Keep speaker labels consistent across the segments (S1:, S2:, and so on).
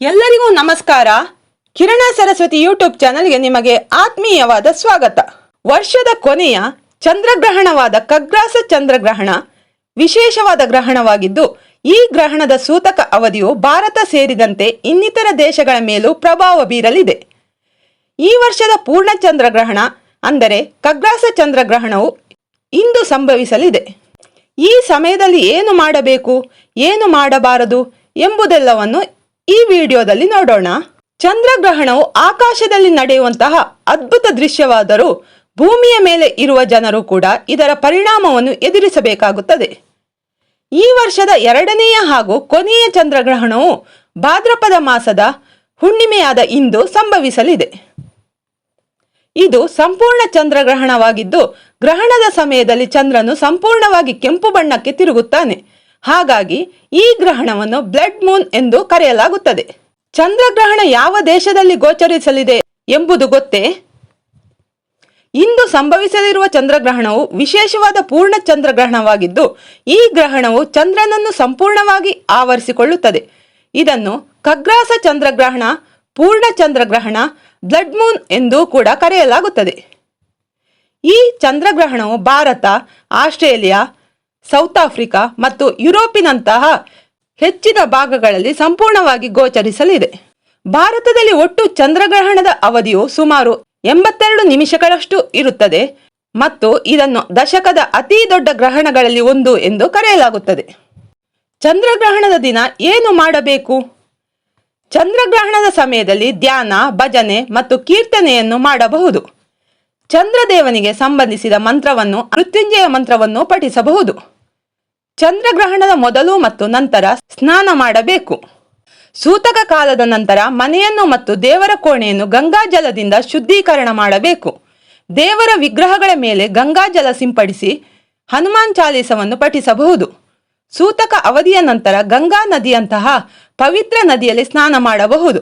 S1: ಎಲ್ಲರಿಗೂ ನಮಸ್ಕಾರ. ಕಿರಣ ಸರಸ್ವತಿ ಯೂಟ್ಯೂಬ್ ಚಾನಲ್ಗೆ ನಿಮಗೆ ಆತ್ಮೀಯವಾದ ಸ್ವಾಗತ. ವರ್ಷದ ಕೊನೆಯ ಚಂದ್ರಗ್ರಹಣವಾದ ಕಗ್ರಾಸ ಚಂದ್ರಗ್ರಹಣ ವಿಶೇಷವಾದ ಗ್ರಹಣವಾಗಿದ್ದು, ಈ ಗ್ರಹಣದ ಸೂತಕ ಅವಧಿಯು ಭಾರತ ಸೇರಿದಂತೆ ಇನ್ನಿತರ ದೇಶಗಳ ಮೇಲೂ ಪ್ರಭಾವ ಬೀರಲಿದೆ. ಈ ವರ್ಷದ ಪೂರ್ಣ ಚಂದ್ರಗ್ರಹಣ ಅಂದರೆ ಕಗ್ರಾಸ ಚಂದ್ರಗ್ರಹಣವು ಇಂದು ಸಂಭವಿಸಲಿದೆ. ಈ ಸಮಯದಲ್ಲಿ ಏನು ಮಾಡಬೇಕು, ಏನು ಮಾಡಬಾರದು ಎಂಬುದೆಲ್ಲವನ್ನು ಈ ವಿಡಿಯೋದಲ್ಲಿ ನೋಡೋಣ. ಚಂದ್ರಗ್ರಹಣವು ಆಕಾಶದಲ್ಲಿ ನಡೆಯುವಂತಹ ಅದ್ಭುತ ದೃಶ್ಯವಾದರೂ ಭೂಮಿಯ ಮೇಲೆ ಇರುವ ಜನರು ಕೂಡ ಇದರ ಪರಿಣಾಮವನ್ನು ಎದುರಿಸಬೇಕಾಗುತ್ತದೆ. ಈ ವರ್ಷದ ಎರಡನೆಯ ಹಾಗೂ ಕೊನೆಯ ಚಂದ್ರಗ್ರಹಣವು ಭಾದ್ರಪದ ಮಾಸದ ಹುಣ್ಣಿಮೆಯಾದ ಇಂದು ಸಂಭವಿಸಲಿದೆ. ಇದು ಸಂಪೂರ್ಣ ಚಂದ್ರಗ್ರಹಣವಾಗಿದ್ದು, ಗ್ರಹಣದ ಸಮಯದಲ್ಲಿ ಚಂದ್ರನು ಸಂಪೂರ್ಣವಾಗಿ ಕೆಂಪು ಬಣ್ಣಕ್ಕೆ ತಿರುಗುತ್ತಾನೆ. ಹಾಗಾಗಿ ಈ ಗ್ರಹಣವನ್ನು ಬ್ಲಡ್ ಮೂನ್ ಎಂದು ಕರೆಯಲಾಗುತ್ತದೆ. ಚಂದ್ರಗ್ರಹಣ ಯಾವ ದೇಶದಲ್ಲಿ ಗೋಚರಿಸಲಿದೆ ಎಂಬುದು ಗೊತ್ತೇ? ಇಂದು ಸಂಭವಿಸಲಿರುವ ಚಂದ್ರಗ್ರಹಣವು ವಿಶೇಷವಾದ ಪೂರ್ಣ ಚಂದ್ರಗ್ರಹಣವಾಗಿದ್ದು, ಈ ಗ್ರಹಣವು ಚಂದ್ರನನ್ನು ಸಂಪೂರ್ಣವಾಗಿ ಆವರಿಸಿಕೊಳ್ಳುತ್ತದೆ. ಇದನ್ನು ಕಗ್ರಾಸ ಚಂದ್ರಗ್ರಹಣ, ಪೂರ್ಣ ಚಂದ್ರಗ್ರಹಣ, ಬ್ಲಡ್ ಮೂನ್ ಎಂದು ಕೂಡ ಕರೆಯಲಾಗುತ್ತದೆ. ಈ ಚಂದ್ರಗ್ರಹಣವು ಭಾರತ, ಆಸ್ಟ್ರೇಲಿಯಾ ಸೌತ್ ಆಫ್ರಿಕಾ ಮತ್ತು ಯುರೋಪಿನಂತಹ ಹೆಚ್ಚಿನ ಭಾಗಗಳಲ್ಲಿ ಸಂಪೂರ್ಣವಾಗಿ ಗೋಚರಿಸಲಿದೆ. ಭಾರತದಲ್ಲಿ ಒಟ್ಟು ಚಂದ್ರಗ್ರಹಣದ ಅವಧಿಯು ಸುಮಾರು ಎಂಬತ್ತೆರಡು ನಿಮಿಷಗಳಷ್ಟು ಇರುತ್ತದೆ ಮತ್ತು ಇದನ್ನು ದಶಕದ ಅತಿ ದೊಡ್ಡ ಗ್ರಹಣಗಳಲ್ಲಿ ಒಂದು ಎಂದು ಕರೆಯಲಾಗುತ್ತದೆ. ಚಂದ್ರಗ್ರಹಣದ ದಿನ ಏನು ಮಾಡಬೇಕು? ಚಂದ್ರಗ್ರಹಣದ ಸಮಯದಲ್ಲಿ ಧ್ಯಾನ, ಭಜನೆ ಮತ್ತು ಕೀರ್ತನೆಯನ್ನು ಮಾಡಬಹುದು. ಚಂದ್ರದೇವನಿಗೆ ಸಂಬಂಧಿಸಿದ ಮಂತ್ರವನ್ನು, ಮೃತ್ಯುಂಜಯ ಮಂತ್ರವನ್ನು ಪಠಿಸಬಹುದು. ಚಂದ್ರಗ್ರಹಣದ ಮೊದಲು ಮತ್ತು ನಂತರ ಸ್ನಾನ ಮಾಡಬೇಕು. ಸೂತಕ ಕಾಲದ ನಂತರ ಮನೆಯನ್ನು ಮತ್ತು ದೇವರ ಕೋಣೆಯನ್ನು ಗಂಗಾಜಲದಿಂದ ಶುದ್ಧೀಕರಣ ಮಾಡಬೇಕು. ದೇವರ ವಿಗ್ರಹಗಳ ಮೇಲೆ ಗಂಗಾಜಲ ಸಿಂಪಡಿಸಿ ಹನುಮಾನ್ ಚಾಲೀಸವನ್ನು ಪಠಿಸಬಹುದು. ಸೂತಕ ಅವಧಿಯ ನಂತರ ಗಂಗಾ ನದಿಯಂತಹ ಪವಿತ್ರ ನದಿಯಲ್ಲಿ ಸ್ನಾನ ಮಾಡಬಹುದು.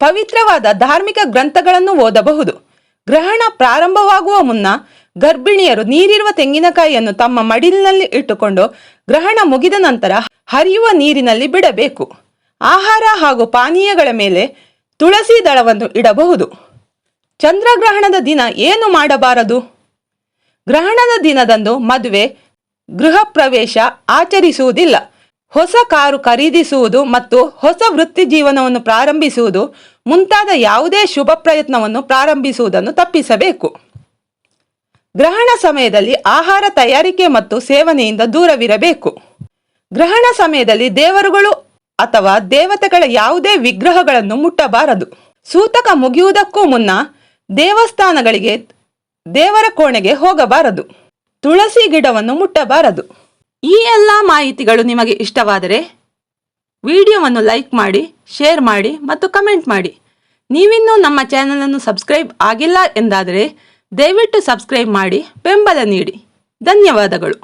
S1: ಪವಿತ್ರವಾದ ಧಾರ್ಮಿಕ ಗ್ರಂಥಗಳನ್ನು ಓದಬಹುದು. ಗ್ರಹಣ ಪ್ರಾರಂಭವಾಗುವ ಮುನ್ನ ಗರ್ಭಿಣಿಯರು ನೀರಿರುವ ತೆಂಗಿನಕಾಯಿಯನ್ನು ತಮ್ಮ ಮಡಿಲಿನಲ್ಲಿ ಇಟ್ಟುಕೊಂಡು ಗ್ರಹಣ ಮುಗಿದ ನಂತರ ಹರಿಯುವ ನೀರಿನಲ್ಲಿ ಬಿಡಬೇಕು. ಆಹಾರ ಹಾಗೂ ಪಾನೀಯಗಳ ಮೇಲೆ ತುಳಸಿ ದಳವನ್ನು ಇಡಬಹುದು. ಚಂದ್ರಗ್ರಹಣದ ದಿನ ಏನು ಮಾಡಬಾರದು? ಗ್ರಹಣದ ದಿನದಂದು ಮದುವೆ, ಗೃಹ ಪ್ರವೇಶ ಆಚರಿಸುವುದಿಲ್ಲ. ಹೊಸ ಕಾರು ಖರೀದಿಸುವುದು ಮತ್ತು ಹೊಸ ವೃತ್ತಿ ಜೀವನವನ್ನು ಪ್ರಾರಂಭಿಸುವುದು ಮುಂತಾದ ಯಾವುದೇ ಶುಭ ಪ್ರಯತ್ನವನ್ನು ಪ್ರಾರಂಭಿಸುವುದನ್ನು ತಪ್ಪಿಸಬೇಕು. ಗ್ರಹಣ ಸಮಯದಲ್ಲಿ ಆಹಾರ ತಯಾರಿಕೆ ಮತ್ತು ಸೇವನೆಯಿಂದ ದೂರವಿರಬೇಕು. ಗ್ರಹಣ ಸಮಯದಲ್ಲಿ ದೇವರುಗಳು ಅಥವಾ ದೇವತೆಗಳ ಯಾವುದೇ ವಿಗ್ರಹಗಳನ್ನು ಮುಟ್ಟಬಾರದು. ಸೂತಕ ಮುಗಿಯುವುದಕ್ಕೂ ಮುನ್ನ ದೇವಸ್ಥಾನಗಳಿಗೆ, ದೇವರ ಕೋಣೆಗೆ ಹೋಗಬಾರದು. ತುಳಸಿ ಗಿಡವನ್ನು ಮುಟ್ಟಬಾರದು. ಈ ಎಲ್ಲ ಮಾಹಿತಿಗಳು ನಿಮಗೆ ಇಷ್ಟವಾದರೆ ವಿಡಿಯೋವನ್ನು ಲೈಕ್ ಮಾಡಿ, ಶೇರ್ ಮಾಡಿ ಮತ್ತು ಕಮೆಂಟ್ ಮಾಡಿ. ನೀವಿನ್ನೂ ನಮ್ಮ ಚಾನಲನ್ನು ಸಬ್ಸ್ಕ್ರೈಬ್ ಆಗಿಲ್ಲ ಎಂದಾದರೆ ದಯವಿಟ್ಟು ಸಬ್ಸ್ಕ್ರೈಬ್ ಮಾಡಿ ಬೆಂಬಲ ನೀಡಿ. ಧನ್ಯವಾದಗಳು.